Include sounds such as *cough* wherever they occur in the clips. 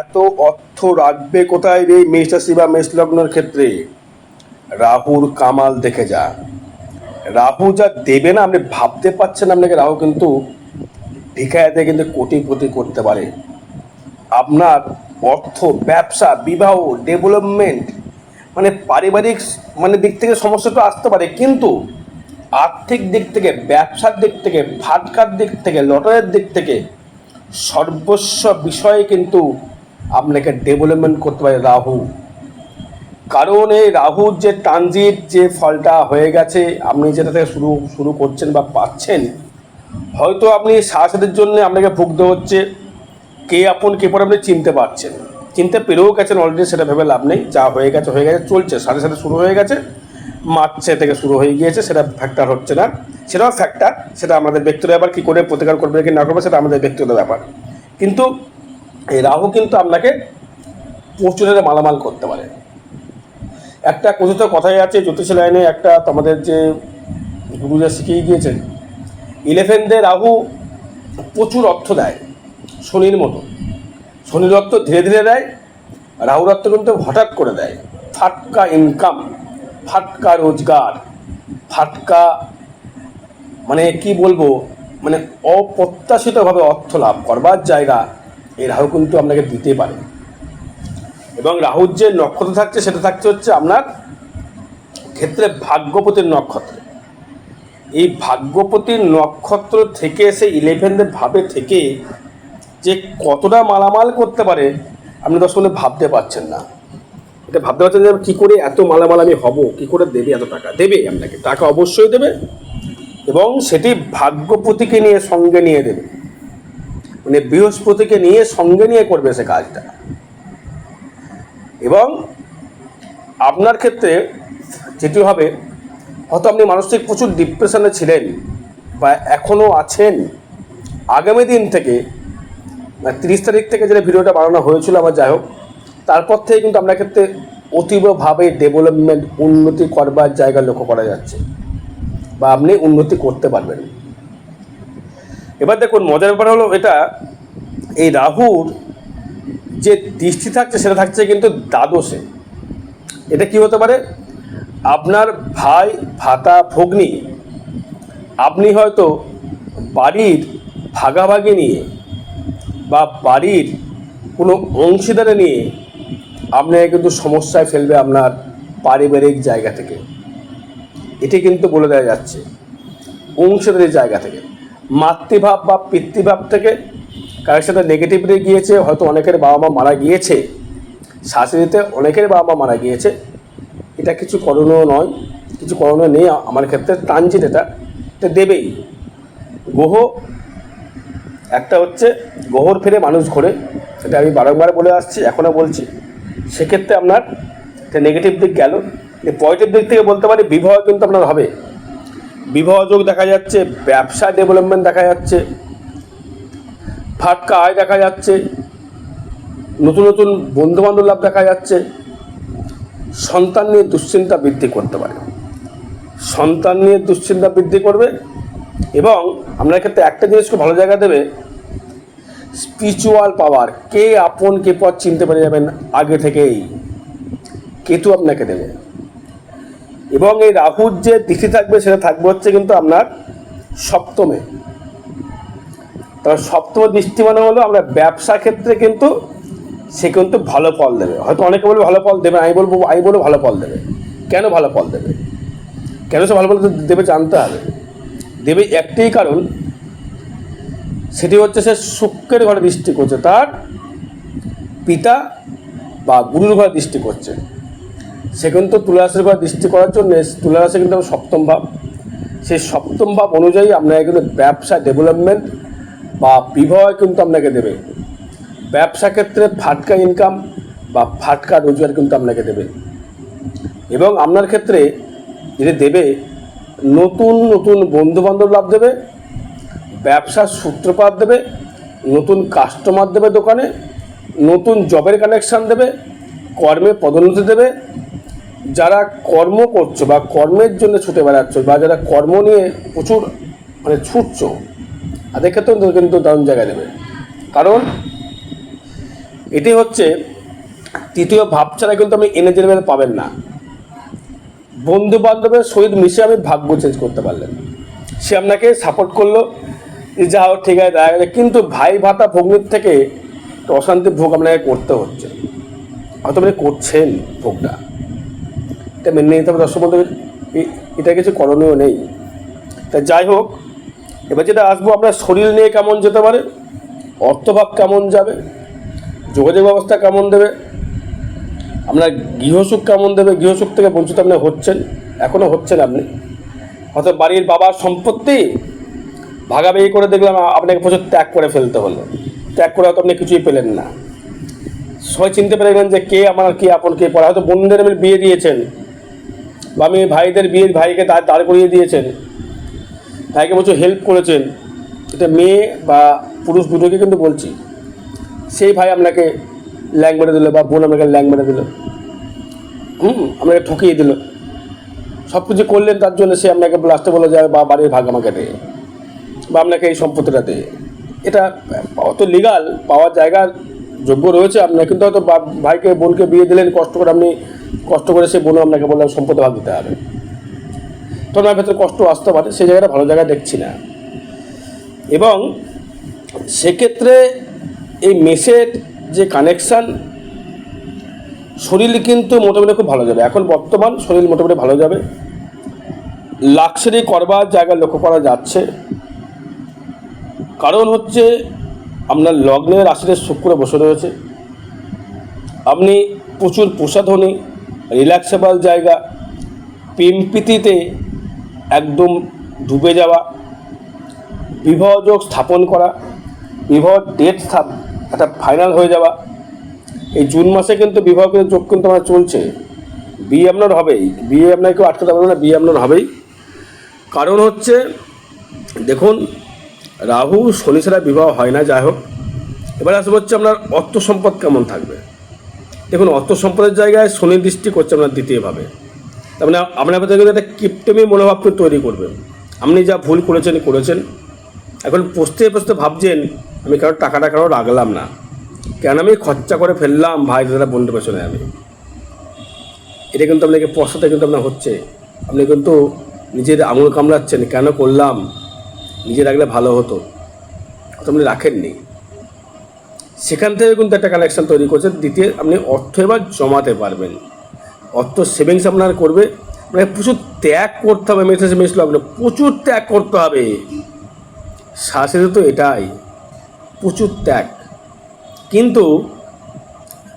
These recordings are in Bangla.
এত অর্থ রাখবে কোথায় রে মেষ বা মেষ লগ্নের ক্ষেত্রে? রাহুর কামাল দেখে যা। রাহু যা দেবে না, আপনি ভাবতে পারছেন আপনাকে। রাহু কিন্তু ভিখায়াতে কিন্তু কোটিপতি করতে পারে। আপনার অর্থ, ব্যবসা, বিবাহ ডেভেলপমেন্ট মানে পারিবারিক মানে দিক থেকে সমস্যাটা আসতে পারে, কিন্তু আর্থিক দিক থেকে, ব্যবসার দিক থেকে ফাটকার দিক থেকে, লটারির দিক থেকে সর্বস্ব বিষয়ে কিন্তু আপনাকে ডেভেলপমেন্ট করতে পারে রাহু। কারণ এই রাহুর যে ট্রানজিট যে ফলটা হয়ে গেছে, আপনি যেটা থেকে শুরু শুরু করছেন বা পাচ্ছেন, হয়তো আপনি সারাসাতের জন্য আপনাকে ভুগতে হচ্ছে, কে আপন, কে পরে আপনি চিনতে পারছেন। চিনতে পেরেও গেছেন অলরেডি সেটা ভেবে লাভ নেই। যা হয়ে গেছে হয়ে গেছে, চলছে, সাথে সাথে শুরু হয়ে গেছে, মার্চে থেকে শুরু হয়ে গিয়েছে, সেটা ফ্যাক্টর হচ্ছে না। সেটাও ফ্যাক্টর সেটা আমাদের ব্যক্তিগত ব্যাপার, কী করে প্রতিকার করবে, কি না করবে, সেটা আমাদের ব্যক্তিগত ব্যাপার। কিন্তু এই রাহু কিন্তু আপনাকে প্রচুরের মালামাল করতে পারে। একটা কথিত কথাই আছে, জ্যোতিষ লাইনে একটা তোমাদের যে গুরুরা শিখিয়ে গিয়েছেন, ইলেভেনদের রাহু প্রচুর অর্থ দেয়, শনির মতো। শনির অর্থ ধীরে ধীরে দেয়, রাহুর অর্থ কিন্তু হঠাৎ করে দেয়। ফাটকা ইনকাম ফাটকা রোজগার, ফাটকা মানে কি বলব? মানে অপ্রত্যাশিতভাবে অর্থ লাভ করবার জায়গা এই রাহু কিন্তু আপনাকে দিতে পারে। এবং রাহুর যে নক্ষত্র থাকছে, সেটা থাকছে হচ্ছে আপনার ক্ষেত্রে ভাগ্যপতির নক্ষত্র। এই ভাগ্যপতির নক্ষত্র থেকে সে ইলেভেনদের ভাবে থেকে যে কতটা মালামাল করতে পারে, আপনি দশ মিনিট ভাবতে পারছেন না। এটা ভাবতে পারছেন যে কী করে এত মালামাল আমি হব, কী করে দেবে এত টাকা? দেবে আপনাকে, টাকা অবশ্যই দেবে এবং সেটি ভাগ্যপতিকে নিয়ে সঙ্গে নিয়ে দেবে। মানে বৃহস্পতিকে নিয়ে সঙ্গে নিয়ে করবে সে কাজটা। এবং আপনার ক্ষেত্রে যেটি হবে, হয়তো আপনি মানসিক প্রচুর ডিপ্রেশনে ছিলেন বা এখনও আছেন। আগামী দিন থেকে তিরিশ তারিখ থেকে যেটা ভিডিওটা বানানো হয়েছিল আমার যাই হোক, তারপর থেকে কিন্তু আপনার ক্ষেত্রে অতীবভাবে ডেভেলপমেন্ট উন্নতি করবার জায়গা লক্ষ্য করা যাচ্ছে বা আপনি উন্নতি করতে পারবেন। এবার দেখুন, মজার ব্যাপার হলো এটা, এই রাহুর যে দৃষ্টি থাকছে, সেটা থাকছে কিন্তু দ্বাদশে। এটা কি হতে পারে? আপনার ভাই, ভাতা, ভগ্নী, আপনি হয়তো বাড়ির ভাগাভাগি নিয়ে বা বাড়ির কোনো অংশীদারে নিয়ে আপনাকে কিন্তু সমস্যায় ফেলবে আপনার পারিবারিক জায়গা থেকে। এটি কিন্তু বলে দেওয়া যাচ্ছে, অংশীদারের জায়গা থেকে। মাতৃভাব বা পিতৃভাব থেকে কারোর সাথে নেগেটিভলি গিয়েছে, হয়তো অনেকের বাবা মা মারা গিয়েছে। শাশুড়িতে অনেকের বাবা মা মারা গিয়েছে। এটা কিছু করণীয় নয়, কিছু করণীয় নেই আমার ক্ষেত্রে ট্রানজিট এটা। এটা দেবেই। গ্রহ একটা হচ্ছে গ্রহর ফিরে মানুষ ঘোরে। এটা আমি বারংবার বলে আসছি, এখনও বলছি। সেক্ষেত্রে আপনার নেগেটিভ দিক গেল। পজিটিভ দিক থেকে বলতে পারি, বিবাহ কিন্তু আপনার হবে। বিবাহ যোগ দেখা যাচ্ছে, ব্যবসা ডেভেলপমেন্ট দেখা যাচ্ছে, ফাটকা আয় দেখা যাচ্ছে, নতুন নতুন বন্ধুবান্ধব লাভ দেখা যাচ্ছে। সন্তান নিয়ে দুশ্চিন্তা বৃদ্ধি করতে পারে। সন্তান নিয়ে দুশ্চিন্তা বৃদ্ধি করবে এবং আপনার ক্ষেত্রে একটা জিনিস খুব ভালো জায়গা দেবে স্পিরিচুয়াল পাওয়ার কে আপন, কে পথ চিনতে পেরে যাবেন আগে থেকেই। কেতু আপনাকে দেবে। এবং এই রাহুর যে তিথি থাকবে সেটা থাকবে হচ্ছে কিন্তু আপনার সপ্তমে। তবে সপ্তম দৃষ্টি মানে হলো আমরা ব্যবসা ক্ষেত্রে কিন্তু সে কিন্তু ভালো ফল দেবে। হয়তো অনেকে বলবে ভালো ফল দেবে আমি বলব আমি বলব ভালো ফল দেবে। কেন ভালো ফল দেবে? কেন সে ভালো ফল দেবে জানতে হবে। দেবে একটাই কারণ, সেটি হচ্ছে সে শুক্রের ঘরে দৃষ্টি করছে, তার পিতা বা গুরুর ঘরে দৃষ্টি করছে। সে তো তুলারাশির ঘরে দৃষ্টি করার জন্য তুলারাশি কিন্তু আমার সপ্তম ভাব। সেই সপ্তম ভাব অনুযায়ী আপনাকে কিন্তু ব্যবসা ডেভেলপমেন্ট বা বিবাহ কিন্তু আপনাকে দেবে। ব্যবসা ক্ষেত্রে ফাটকা ইনকাম বা ফাটকা রোজগার কিন্তু আপনাকে দেবে। এবং আপনার ক্ষেত্রে যেটা দেবে, নতুন নতুন বন্ধুবান্ধব লাভ দেবে, ব্যবসার সূত্রপাত দেবে, নতুন কাস্টমার দেবে দোকানে, নতুন জবের কানেকশান দেবে কর্মে পদোন্নতি দেবে, যারা কর্ম করছ বা কর্মের জন্য ছুটে বেড়াচ্ছ বা যারা কর্ম নিয়ে প্রচুর মানে ছুটছো, তাদের ক্ষেত্রেও কিন্তু দারুণ জায়গা দেবে। কারণ এটি হচ্ছে তৃতীয় ভাব ছাড়া কিন্তু আপনি এনার্জি লেভেল পাবেন না। বন্ধু বান্ধবের সহিত মিশে আমি ভাগ্য চেঞ্জ করতে পারলেন। সে আপনাকে সাপোর্ট করল, যে যা হোক ঠিক আছে, দেখা কিন্তু ভাই ভাতা ভগ্নির থেকে অশান্তি ভোগ আপনাকে করতে হচ্ছে। হয়তো আপনি করছেন ভোগটা এটা মেনে নিতে হবে দর্শক বন্ধু এটা কিছু করণীয় নেই। তা যাই হোক, এবার যেটা আসব আপনার শরীর নিয়ে কেমন যেতে পারে, অর্থভাব কেমন যাবে, যোগাযোগ ব্যবস্থা কেমন দেবে আপনার গৃহসুখ কেমন দেবে, গৃহসুখ থেকে বঞ্চিত আপনি হচ্ছেন এখনও হচ্ছেন আপনি। হয়তো বাড়ির বাবার সম্পত্তি ভাগাভাগি করে দেখলাম, আপনাকে প্রচুর ত্যাগ করে ফেলতে হলো। ত্যাগ করে হয়তো আপনি কিছুই পেলেন না। সবাই চিনতে পেরে গেলেন যে কে আমার কে আপন কে পরে হয়তো বোনদের আমি বিয়ে দিয়েছেন, বা আমি ভাইদের বিয়ে ভাইকে দাঁড় দাঁড় করিয়ে দিয়েছেন, ভাইকে প্রচুর হেল্প করেছেন। এটা মেয়ে বা পুরুষ দুটোকে কিন্তু বলছি। সেই ভাই আপনাকে ল্যাং মেরে দিল বা বোন আপনাকে ল্যাং মেরে দিল। হুম, আপনাকে ঠকিয়ে দিল। সব কিছু করলেন, তার জন্য সে আপনাকে লাস্টে বলে যায় বা বাড়ির ভাগ আমাকে দে, বা আপনাকে এই সম্পত্তিটা দে। এটা অত লিগাল পাওয়ার জায়গার যোগ্য রয়েছে আপনার কিন্তু হয়তো ভাইকে, বোনকে বিয়ে দিলেন, কষ্ট করে আপনি, কষ্ট করে সে বোনও আপনাকে বললেন সম্পত্তি ভাগ দিতে হবে। তখন আমার ভেতরে কষ্ট আসতে পারে, সেই জায়গাটা ভালো জায়গায় দেখছি না। এবং সেক্ষেত্রে এই মেসের যে কানেকশান, শরীর কিন্তু মোটামুটি খুব ভালো যাবে। এখন বর্তমান শরীর মোটামুটি ভালো যাবে। লাক্সারি করবার জায়গা লক্ষ্য করা যাচ্ছে। কারণ হচ্ছে আপনার লগ্নের রাশিতে শুক্র বসে রয়েছে। আপনি প্রচুর প্রসাধনী রিল্যাক্সেবল জায়গা প্রেমপ্রীতিতে একদম ডুবে যাওয়া বিবাহযোগ স্থাপন করা, বিবাহ ডেট একটা ফাইনাল হয়ে যাওয়া, এই জুন মাসে কিন্তু বিবাহের যোগ কিন্তু আমার চলছে। বিয়ে আপনার হবেই। বিয়ে আপনার কেউ আটকাতে পারবে না, বিয়ে আপনার হবেই। কারণ হচ্ছে, দেখুন রাহু, শনি ছাড়া বিবাহ হয় না, যাই হোক। এবার আসবে হচ্ছে আপনার অর্থ সম্পদ কেমন থাকবে? দেখুন, অর্থ সম্পদের জায়গায় শনি দৃষ্টি করছে আপনার দ্বিতীয়ভাবে। তার মানে আপনার ভেতরে কিন্তু একটা কিপ্টেমি মনোভাব তৈরি করবে। আপনি যা ভুল করেছেন করেছেন। এখন পস্তে পস্তে ভাবছেন, আমি কারও টাকাটা কারও রাখলাম না। কেন আমি খরচা করে ফেললাম? ভাই দাদা বন্ধু পেছনে আমি। এটা কিন্তু আপনাকে পশ্চাতে কিন্তু আপনার হচ্ছে। আপনি কিন্তু নিজের আঙুল কামড়াচ্ছেন, কেন করলাম? নিজে রাখলে ভালো হতো। তো আপনি রাখেননি। সেখান থেকে কিন্তু একটা কানেকশন তৈরি করছে দ্বিতীয়, আপনি অর্থ এবার জমাতে পারবেন। অর্থ সেভিংস আপনার করবে। মানে প্রচুর ত্যাগ করতে হবে, মেসেজ মেস লগ্ন প্রচুর ত্যাগ করতে হবে। শাসিত তো এটাই, প্রচুর ত্যাগ। কিন্তু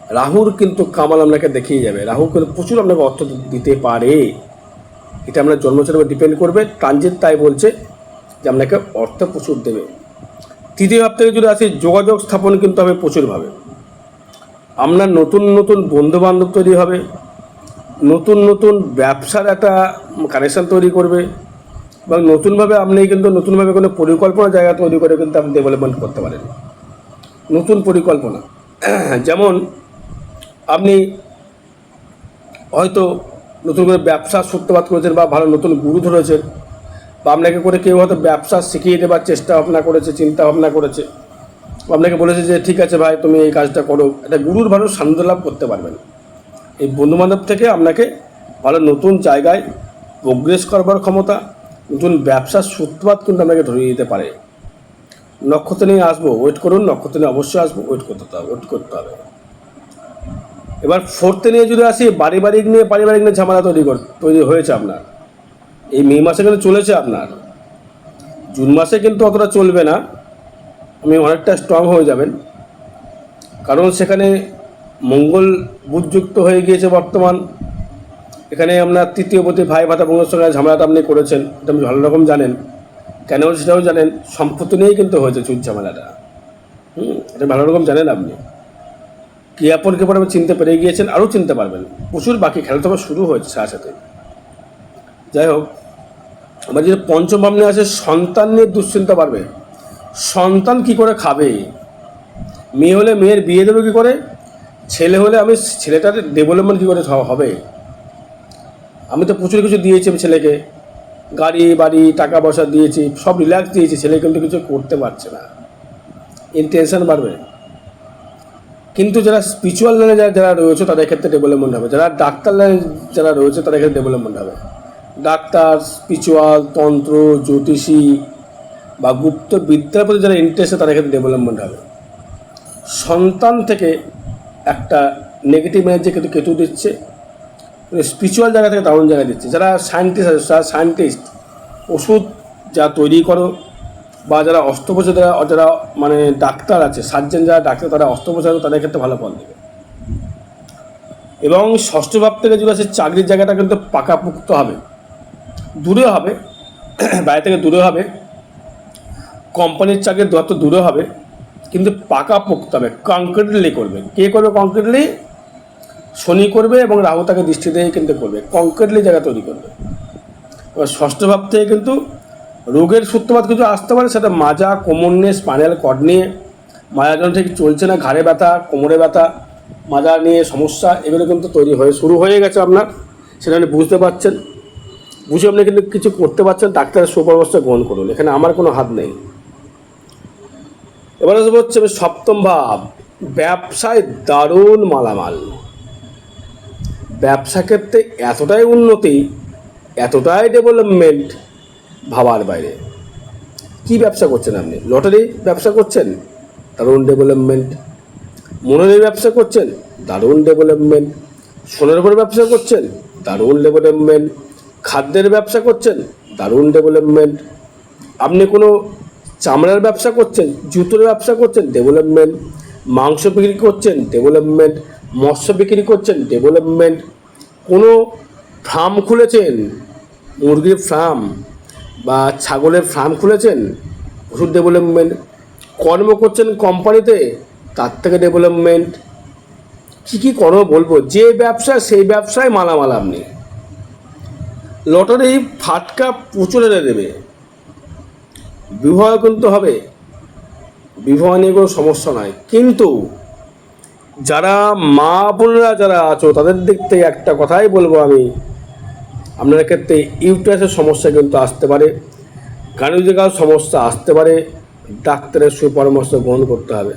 রাহুর কিন্তু কামাল আপনাকে দেখিয়ে যাবে। রাহু কিন্তু প্রচুর আপনাকে অর্থ দিতে পারে। এটা আপনার জন্মচরের উপর ডিপেন্ড করবে। ট্রানজিট তাই বলছে যে আপনাকে অর্থ প্রচুর দেবে। তৃতীয় ভাব থেকে যদি আসি, যোগাযোগ স্থাপন কিন্তু হবে প্রচুরভাবে। আপনার নতুন নতুন বন্ধু বান্ধব তৈরি হবে, নতুন নতুন ব্যবসার একটা কানেকশন তৈরি করবে, এবং নতুনভাবে আপনি কিন্তু নতুনভাবে কোনো পরিকল্পনা জায়গা তৈরি করে কিন্তু আপনি ডেভেলপমেন্ট করতে পারেন। নতুন পরিকল্পনা। *clears throat* যেমন আপনি হয়তো নতুন করে ব্যবসার সূত্রপাত করেছেন বা ভালো নতুন গুরু ধরেছেন বা আপনাকে করে কেউ হয়তো ব্যবসা শিখিয়ে দেওয়ার চেষ্টা ভাবনা করেছে, চিন্তা ভাবনা করেছে। আপনাকে বলেছে যে, ঠিক আছে ভাই, তুমি এই কাজটা করো। একটা গুরুর ভালো সান্দ্র লাভ করতে পারবেন। এই বন্ধুবান্ধব থেকে আপনাকে ভালো নতুন জায়গায় প্রোগ্রেস করবার ক্ষমতা, নতুন ব্যবসার সূত্রপাত কিন্তু আপনাকে ধরিয়ে দিতে পারে। নক্ষত্র নিয়ে আসব ওয়েট করুন, নক্ষত্র নিয়ে অবশ্যই আসব ওয়েট করতে হবে ওয়েট করতে হবে। এবার ফোর্থে নিয়ে যদি আসি পারিবারিক নিয়ে পারিবারিক নিয়ে ঝামেলা তৈরি কর, তৈরি হয়েছে আপনার। এই মে মাসে কিন্তু চলেছে আপনার। জুন মাসে কিন্তু অতটা চলবে না। আপনি অনেকটা স্ট্রং হয়ে যাবেন। কারণ সেখানে মঙ্গল বুধযুক্ত হয়ে গিয়েছে বর্তমান। এখানে আপনার তৃতীয় প্রতি ভাই ভাতা বোনের সঙ্গে ঝামেলাটা আপনি করেছেন। এটা আপনি ভালো রকম জানেন। কেন সেটাও জানেন? সম্পত্তি নিয়েই কিন্তু হয়েছে চুর ঝামেলাটা। হুম, এটা ভালো রকম জানেন আপনি। কি আপনকে পরে আপনি চিনতে পেরে গিয়েছেন, আরও চিনতে পারবেন। প্রচুর বাকি খেলা তো শুরু হয়েছে সাথে। যাই হোক আমার যে পঞ্চম ভাবনে আছে সন্তান নিয়ে দুশ্চিন্তা বাড়বে। সন্তান কি করে খাবে? মেয়ে হলে মেয়ের বিয়ে দেবে কী করে? ছেলে হলে আমি ছেলেটার ডেভেলপমেন্ট কী করে হবে? আমি তো প্রচুর কিছু দিয়েছি আমি ছেলেকে। গাড়ি, বাড়ি, টাকা পয়সা দিয়েছি, সব রিল্যাক্স দিয়েছি, ছেলে কিন্তু কিছু করতে পারছে না। টেনশন বাড়বে। কিন্তু যারা স্পিরিচুয়াল লাইনে যারা যারা রয়েছে, তাদের ক্ষেত্রে ডেভেলপমেন্ট হবে। যারা ডাক্তার লাইনে যারা রয়েছে, তাদের ক্ষেত্রে ডেভেলপমেন্ট হবে। ডাক্তার স্পিরিচুয়াল তন্ত্র, জ্যোতিষী বা গুপ্ত বিদ্যার প্রতি যারা ইন্টারেস্ট তাদের ক্ষেত্রে ডেভেলপমেন্ট হবে। সন্তান থেকে একটা নেগেটিভ এনার্জি কিন্তু কেটু দিচ্ছে স্পিরিচুয়াল জায়গা থেকে দারুণ জায়গা দিচ্ছে। যারা সায়েন্টিস্ট আছে, যারা সায়েন্টিস্ট ওষুধ যা তৈরি করো বা যারা অস্ত্রোপচার যারা যারা মানে ডাক্তার আছে সার্জেন যারা ডাক্তার, তারা অস্ত্রোপচার তাদের ক্ষেত্রে ভালো ফল দেবে। এবং ষষ্ঠ ভাব থেকে যদি আসে চাকরির জায়গাটা কিন্তু পাকাপুক্ত হবে। দূরে হবে বাইরে থেকে দূরে হবে। কোম্পানির চাকরির দূরত্ব দূরে হবে, কিন্তু পাকা পোক্ত হবে কংক্রিটলি করবে। কে করবে কংক্রিটলি শনি করবে এবং রাহু তাকে দৃষ্টি দিয়ে কিন্তু করবে কংক্রিটলি জায়গা তৈরি করবে। এবার ষষ্ঠ ভাব থেকে কিন্তু রোগের সূত্রপাত কিছু আসতে পারে, সেটা মাজা, কোমর নিয়ে স্পাইনাল কর্ড নিয়ে মাজা যখন ঠিক চলছে না, ঘাড়ে ব্যথা, কোমরে ব্যথা মাজা নিয়ে সমস্যা, এগুলো কিন্তু তৈরি হয়ে, শুরু হয়ে গেছে আপনার, সেটা আপনি বুঝতে পারছেন। বুঝে আপনি কিন্তু কিছু করতে পারছেন, ডাক্তারের সুপরামর্শ গ্রহণ করুন। এখানে আমার কোনো হাত নেই। এবার আসব হচ্ছে সপ্তম ভাব, ব্যবসায় দারুণ মালামাল। ব্যবসা ক্ষেত্রে এতটাই উন্নতি, এতটাই ডেভেলপমেন্ট ভাবার বাইরে। কি ব্যবসা করছেন আপনি? লটারি ব্যবসা করছেন? দারুণ ডেভেলপমেন্ট মনের ব্যবসা করছেন? দারুণ ডেভেলপমেন্ট সোনার উপর ব্যবসা করছেন? দারুণ ডেভেলপমেন্ট খাদ্যের ব্যবসা করছেন, দারুণ ডেভেলপমেন্ট আপনি কোনো চামড়ার ব্যবসা করছেন, জুতোর ব্যবসা করছেন ডেভেলপমেন্ট মাংস বিক্রি করছেন ডেভেলপমেন্ট মৎস্য বিক্রি করছেন ডেভেলপমেন্ট কোনো ফার্ম খুলেছেন, মুরগির ফার্ম বা ছাগলের ফার্ম খুলেছেন ওষুধ ডেভেলপমেন্ট কর্ম করছেন কোম্পানিতে তার থেকে ডেভেলপমেন্ট কী কী কর্ম বলব, যে ব্যবসা সেই ব্যবসায় মালামাল আপনি। লটারি ফাটকা প্রচুর এনে দেবে। বিবাহ কিন্তু হবে। বিবাহ নিয়ে কোনো সমস্যা নয় কিন্তু যারা মা বোনেরা যারা আছো, তাদের দিক থেকে একটা কথাই বলব আমি। আপনার ক্ষেত্রে ইউটারাসের সমস্যা কিন্তু আসতে পারে। গানিজিকাল সমস্যা আসতে পারে। ডাক্তারের সুপরামর্শ গ্রহণ করতে হবে।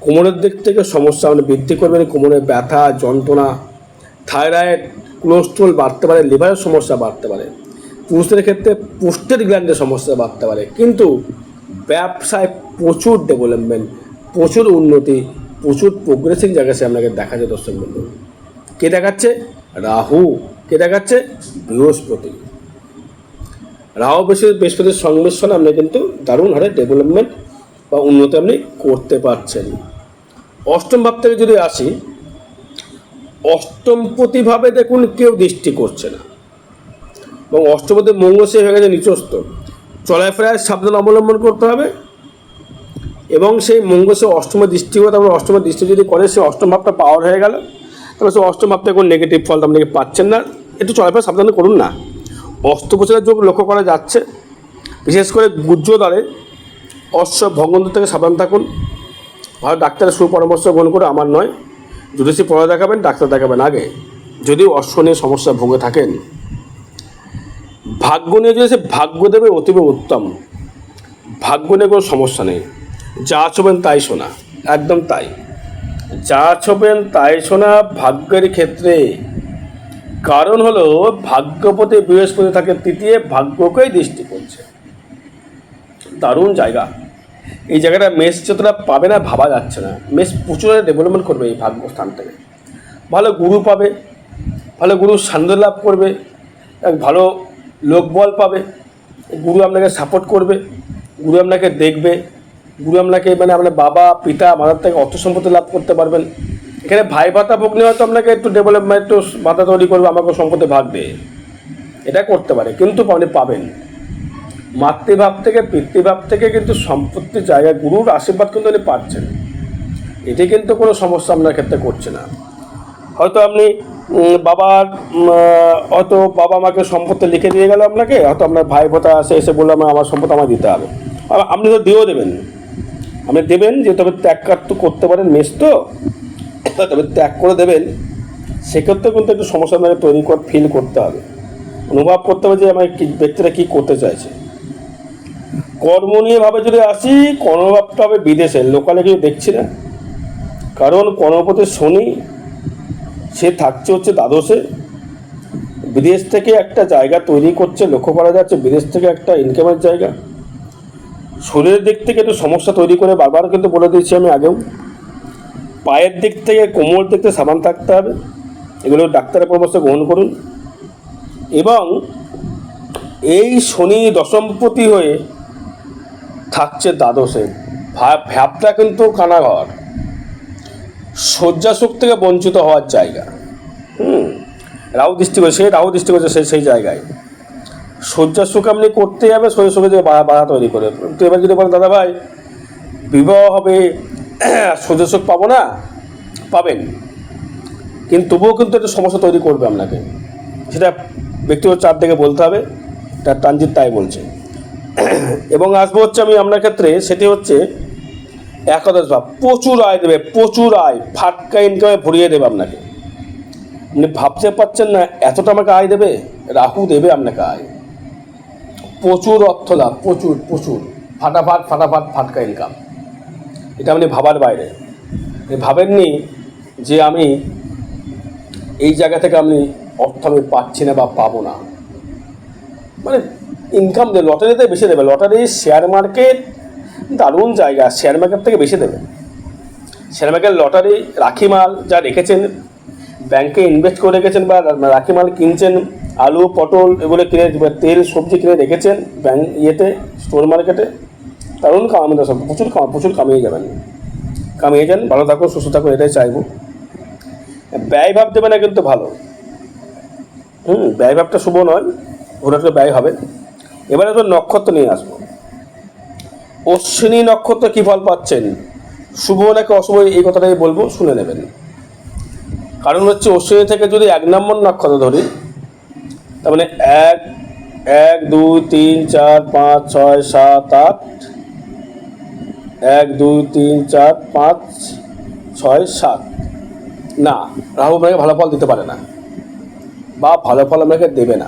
কোমরের দিক থেকে সমস্যা আপনি বৃদ্ধি করবেন। কোমরে ব্যথা, যন্ত্রণা, থাইরয়েড কোলেস্ট্রল বাড়তে পারে লিভারের সমস্যা বাড়তে পারে। পুরুষদের ক্ষেত্রে পোস্টের গ্ল্যান্ডের সমস্যা বাড়তে পারে। কিন্তু ব্যবসায় প্রচুর ডেভেলপমেন্ট প্রচুর উন্নতি, প্রচুর প্রোগ্রেসিং জায়গায় সে আপনাকে দেখাচ্ছে দর্শক বন্ধু। কে দেখাচ্ছে? রাহু। কে দেখাচ্ছে? বৃহস্পতি। রাহু বৃহস্পতি বৃহস্পতির সংমিশ্রণে আপনি কিন্তু দারুণ হারে ডেভেলপমেন্ট বা উন্নতি আপনি করতে পারছেন। অষ্টম ভাব থেকে যদি আসি অষ্টমপতিভাবে দেখুন কেউ দৃষ্টি করছে না। এবং অষ্টপতি মঙ্গল সে হয়ে গেছে নিচস্ত চলাফেরায় সাবধান অবলম্বন করতে হবে। এবং সেই মঙ্গল সে অষ্টম দৃষ্টি করে, তারপরে অষ্টম দৃষ্টি যদি করে, সে অষ্টম ভাবটা পাওয়ার হয়ে গেল। তাহলে সে অষ্টম ভাবটা কোনো নেগেটিভ ফল আপনাকে পাচ্ছেন না। একটু চলাফেরা সাবধান করুন না। অস্ত্রোপচারের যোগ লক্ষ্য করা যাচ্ছে। বিশেষ করে গুজ্জদ্বারে অশ্ব ভগবন্ত থেকে সাবধান থাকুন। ভালো ডাক্তারের সুপরামর্শ গ্রহণ করে আমার নয়। জ্যোতিষী পড়া দেখাবেন, ডাক্তার দেখাবেন আগে। যদি অশ্ব নিয়ে সমস্যা ভোগে থাকেন, ভাগ্য নিয়ে যদি ভাগ্য দেবে অতীব উত্তম, ভাগ্য নিয়ে কোনো সমস্যা নেই। যা ছবেন তাই শোনা, একদম তাই। যা ছবেন তাই শোনা ভাগ্যের ক্ষেত্রে। কারণ হলো, ভাগ্যপতি বৃহস্পতি থাকে, তৃতীয় ভাগ্যকেই দৃষ্টি করছে দারুণ জায়গা। এই জায়গাটা মেস যতটা পাবে না ভাবা যাচ্ছে না। মেস প্রচুর ডেভেলপমেন্ট করবে এই ভাগ্য স্থান থেকে। ভালো গুরু পাবে, ভালো গুরু সান্দ্র লাভ করবে, এক ভালো লোকবল পাবে, গুরু আপনাকে সাপোর্ট করবে, গুরু আপনাকে দেখবে, গুরু আপনাকে মানে আপনার বাবা, পিতা, মাতার থেকে অর্থ সম্পত্তি লাভ করতে পারবেন। এখানে ভাই ভাতা ভগ্নি হয়তো আপনাকে একটু ডেভেলপমেন্ট একটু ভাতা তৈরি করবে আমাকে সম্পত্তি ভাগ দে এটা করতে পারে, কিন্তু আপনি পাবেন। মাতৃভাব থেকে, পিতৃভাব থেকে কিন্তু সম্পত্তির জায়গায় গুরুর আশীর্বাদ কিন্তু উনি পাচ্ছেন। এটি কিন্তু কোনো সমস্যা আপনার ক্ষেত্রে করছে না। হয়তো আপনি বাবার হয়তো বাবা মাকে সম্পত্তি লিখে দিয়ে গেল আপনাকে, হয়তো আপনার ভাই ভোতা আসে এসে বলল, আমার আমার সম্পত্তি আমায় দিতে হবে। আপনি তো দিয়েও দেবেন। আপনি দেবেন যে, তবে ত্যাগ তো করতে পারেন মেস তো। তবে ত্যাগ করে দেবেন। সেক্ষেত্রে কিন্তু একটু সমস্যা আপনাকে তৈরি কর ফিল করতে হবে। অনুভব করতে হবে যে, আমার কি ব্যক্তিটা কী করতে চাইছে। কর্ম নিয়ে ভাবে যদি আসি কর্মভাবটা হবে বিদেশে লোকালে কিছু দেখছি না। কারণ কর্মপতি শনি, সে থাকছে হচ্ছে দ্বাদশে। বিদেশ থেকে একটা জায়গা তৈরি করছে, লক্ষ্য করা যাচ্ছে, বিদেশ থেকে একটা ইনকামের জায়গা। শরীরের দিক থেকে একটু সমস্যা তৈরি করে বারবার কিন্তু বলে দিয়েছি আমি আগেও। পায়ের দিক থেকে, কোমর দিক থেকে সাবান থাকতে হবে। এগুলো ডাক্তারের পরামর্শ গ্রহণ করুন। এবং এই শনি দশমপতি হয়ে থাকছে দ্বাদশে। ভা- ভ্যাবটা কিন্তু কানাঘর। শয্যা সুখ থেকে বঞ্চিত হওয়ার জায়গা। হুম, রাহু দৃষ্টি করছে সেই রাহু দৃষ্টি করছে সেই সেই জায়গায়। শয্যা সুখ আপনি করতে যাবে শরীর সুখে যে বাধা তৈরি করে। তো এবার যদি বলেন, দাদা ভাই, বিবাহ হবে *clears throat* শয্যা সুখ পাবো না? পাবেন। কিন্তু তবুও কিন্তু একটা সমস্যা তৈরি করবে আপনাকে। সেটা ব্যক্তিগত চাপ থেকে বলতে হবে। তার ট্রানজিট তাই বলছে। এবং আসব হচ্ছে আমি আপনার ক্ষেত্রে, সেটি হচ্ছে একাদশ ভাব প্রচুর আয় দেবে, প্রচুর আয়, ফাটকা ইনকামে ভরিয়ে দেবে আপনাকে। আপনি ভাবতে পারছেন না এতটা আমাকে আয় দেবে? রাহু দেবে আপনাকে আয়। প্রচুর অর্থ লাভ, প্রচুর প্রচুর। ফাটাফাট ফাটাফাট ফাটকা ইনকাম এটা আপনি ভাবার বাইরে। ভাবেননি যে আমি এই জায়গা থেকে আমি অর্থ আমি পাচ্ছি না বা পাবো না। মানে ইনকাম দেবে লটারিতে বেশি দেবে লটারি শেয়ার মার্কেট দারুণ জায়গা শেয়ার মার্কেট থেকে বেশি দেবে। শেয়ার মার্কেট লটারি রাখি মাল যা রেখেছেন ব্যাংকে ইনভেস্ট করে রেখেছেন বা রাখি মাল কিনছেন, আলু, পটল এগুলো কিনে তেল, সবজি কিনে রেখেছেন ব্যাংক ইয়েতে স্টোর মার্কেটে দারুণ কামানো সব প্রচুর প্রচুর কামিয়ে যাবেন। কামিয়ে যান, ভালো থাকুন, সুস্থ থাকুন, এটাই চাইব। ব্যয় ভাব দেবে না কিন্তু ভালো। হুম, ব্যয় ভাবটা শুভ নয়। ওটা ব্যয় হবে। এবারে তো নক্ষত্র নিয়ে আসব। অশ্বিনী নক্ষত্র কী ফল পাচ্ছেন? শুভ নাকি অশুভ, এই কথাটাই বলব, শুনে নেবেন। কারণ হচ্ছে অশ্বিনী থেকে যদি এক নম্বর নক্ষত্র ধরি, তার মানে এক এক, দুই, তিন, চার, পাঁচ, ছয়, সাত, আট, এক, দুই, তিন, চার, পাঁচ, ছয়, সাত। না, রাহু আপনাকে ভালো ফল দিতে পারে না। বা ভালো ফল আপনাকে দেবে না।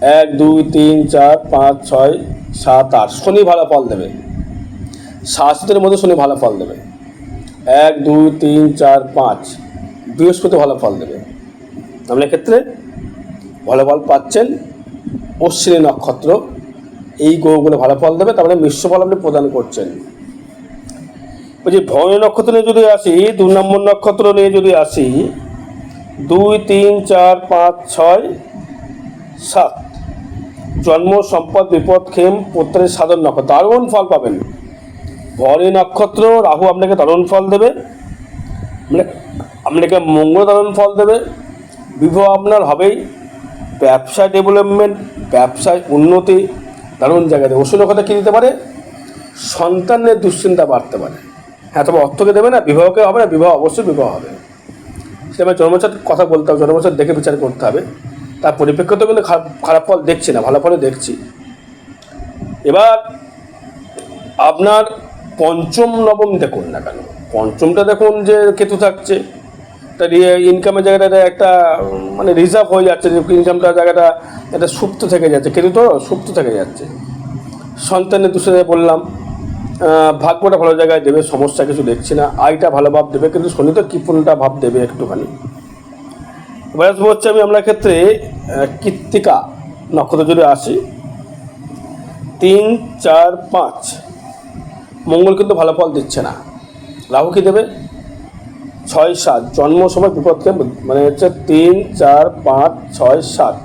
এক, দুই, তিন, চার, পাঁচ, ছয়, সাত, আট। শনি ভালো ফল দেবে। শাসিতের মধ্যে শনি ভালো ফল দেবে। এক, দুই, তিন, চার, পাঁচ। বৃহস্পতি ভালো ফল দেবে। আপনার ক্ষেত্রে ভালো ফল পাচ্ছেন অশ্বিনী নক্ষত্র। এই গ্রহগুলো ভালো ফল দেবে, তার মানে মিশ্র ফল আপনি প্রদান করছেন। বলছি ভয় নক্ষত্র নিয়ে যদি আসি, দু নম্বর নক্ষত্র নিয়ে যদি আসি, দুই, তিন, চার, পাঁচ, ছয়, সাত। জন্ম, সম্পদ, বিপদ, ক্ষেম, পুত্রের সাধন নক্ষত্র। দারুণ ফল পাবেন। ভরি নক্ষত্র, রাহু আপনাকে দারুণ ফল দেবে। মানে আপনাকে মঙ্গল দারুণ ফল দেবে। বিবাহ আপনার হবেই। ব্যবসা ডেভেলপমেন্ট ব্যবসায় উন্নতি, দারুণ জায়গা দেবে। ওষুধ কথা কী দিতে পারে? সন্তানের দুশ্চিন্তা বাড়তে পারে। হ্যাঁ তবে অর্থকে দেবে না, বিবাহকে হবে না, বিবাহ অবশ্যই বিবাহ হবে। সেটা জন্মচার কথা বলতে হবে জন্মচার দেখে বিচার করতে হবে। তার পরিপ্রেক্ষিতে কিন্তু খারাপ খারাপ ফল দেখছি না, ভালো ফলে দেখছি। এবার আপনার পঞ্চম নবম দেখুন না কেন? পঞ্চমটা দেখুন যে কেতু থাকছে তার ইনকামের জায়গাটা একটা মানে রিজার্ভ হয়ে যাচ্ছে যে ইনকামটা জায়গাটা একটা সুপ্ত থেকে যাচ্ছে। কেতু তো সুপ্ত থেকে যাচ্ছে। সন্তানের দূষণে বললাম ভাগ্যটা ভালো জায়গায় দেবে, সমস্যা কিছু দেখছি না, আয়টা ভালো ভাব দেবে, কিন্তু শনি তো কিপুনটা ভাব দেবে একটুখানি। আসব হচ্ছে আমি আপনার ক্ষেত্রে কৃত্তিকা নক্ষত্র যদি আসি। তিন, চার, পাঁচ। মঙ্গল কিন্তু ভালো ফল দিচ্ছে না। রাহু কি দেবে? ছয়, সাত। জন্ম সময় বিপদক্ষেম মানে হচ্ছে তিন, চার, পাঁচ, ছয়, সাত।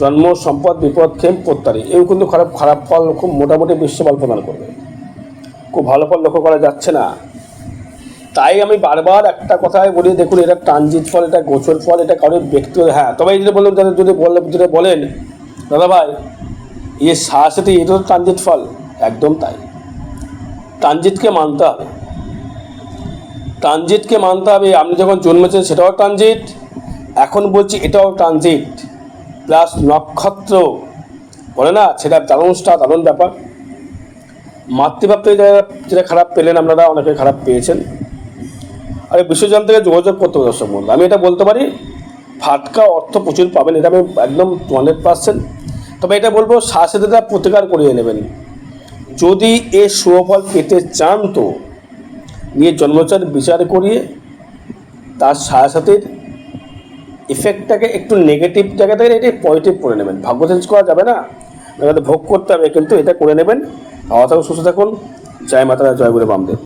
জন্ম সম্পদ বিপদক্ষেম প্রত্যারী এও কিন্তু খারাপ খারাপ ফল খুব মোটামুটি বিশ্ব ফল প্রদান করবে। খুব ভালো ফল লক্ষ্য করা যাচ্ছে না। তাই আমি বারবার একটা কথাই বলি, দেখুন, এটা ট্রানজিট ফল, এটা গোচর ফল, এটা কারোর ব্যক্তিগত হ্যাঁ তবে এই যদি বললাম যাদের যদি বললে যদি বলেন দাদা ভাই ইয়ে সাথে এটা তো ট্রানজিট ফল। একদম তাই। ট্রানজিটকে মানতে হবে। ট্রানজিটকে মানতে হবে। আপনি যখন জন্মেছেন, সেটাও ট্রানজিট। এখন বলছি, এটাও ট্রানজিট। প্লাস নক্ষত্র। বলে না, সেটা দারুণ স্টার, দারুণ ব্যাপার। মাতৃভাব থেকে যারা যেটা খারাপ পেলেন, আপনারা অনেকে খারাপ পেয়েছেন। আর এই বিশ্বজান থেকে যোগাযোগ করতে হবে দর্শক বন্ধু। আমি এটা বলতে পারি, ফাটকা অর্থ প্রচুর পাবেন, এটা আমি একদম হান্ড্রেড পার্সেন্ট তবে এটা বলব শাসিতটা প্রতিকার করিয়ে নেবেন। যদি এ সুফল পেতে চান তো, নিয়ে জন্মচার বিচার করিয়ে, তার সাথে সাথে ইফেক্টটাকে একটু নেগেটিভ জায়গা থেকে এটি পজিটিভ করে নেবেন। ভাগ্য চেঞ্জ করা যাবে না আপনাকে ভোগ করতে হবে, কিন্তু এটা করে নেবেন। ভালো থাকুন, সুস্থ থাকুন। জয় মাতারা, জয় গুরু, বামদেব।